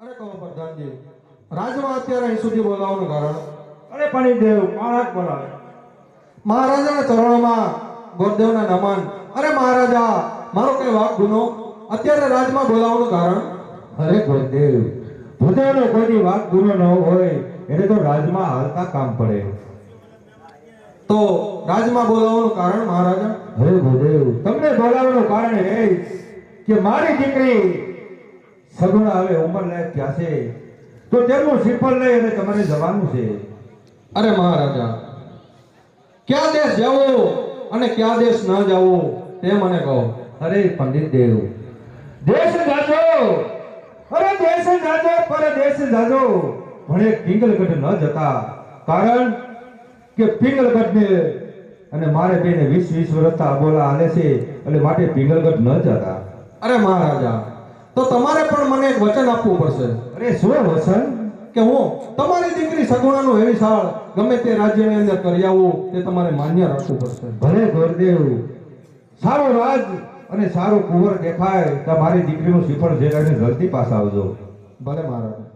અરે કહો પ્રધાનજી રાજમાં અત્યારે અહીં સુધી બોલાવવાનું કારણ? અરે પણિદેવ મહારાજ બોલાવે. મહારાજાના ચરણોમાં ગોરદેવના નમન. અરે મહારાજા મારો કઈ વાક ગુનો? અત્યારે રાજમાં બોલાવવાનું કારણ? અરે ગુરુદેવ ભૂદેવનો કોઈની વાત ગુનો ન હોય એટલે તો રાજમાં હાલતા કામ પડે. તો રાજમાં બોલાવવાનું કારણ મહારાજા? હરે ભૂદેવ તમને બોલાવવાનું કારણ એ કે મારી દીકરી સગુણ આવે ઉંમર લાયક છે તો તેમનું શ્રીફળ લઈ અને તમારે જવાનું છે. અરે મહારાજા ક્યાં દેશ જવો અને ક્યાં દેશ ન જવો તે મને કહો. અરે પંડિત દેવ દેશ જાજો. અરે દેશ જાજો પર દેશ જાજો. ભણે પિંગલગઢ ન જતા કારણ કે પિંગલગઢને અને મારે બેને વીસ વીસ વર્ષથી બોલા હાલે છે એટલે માટે પિંગલગઢ ન જતા. અરે મહારાજા તો તમારે પણ મને એક વચન આપવું પડશે. અરે શું વચન? કે હું તમારી દીકરી સગુણાનું હેરીસાળ ગમે તે રાજ્યની અંદર કરી આવું તે તમારે માન્ય રાખવું પડશે. ભલે ગુરુદેવ. સારો રાજ અને સારો કુંવર દેખાય તો મારી દીકરીનું શ્રીફળ જે ધરતી પાસે આવજો. ભલે મહારાજા.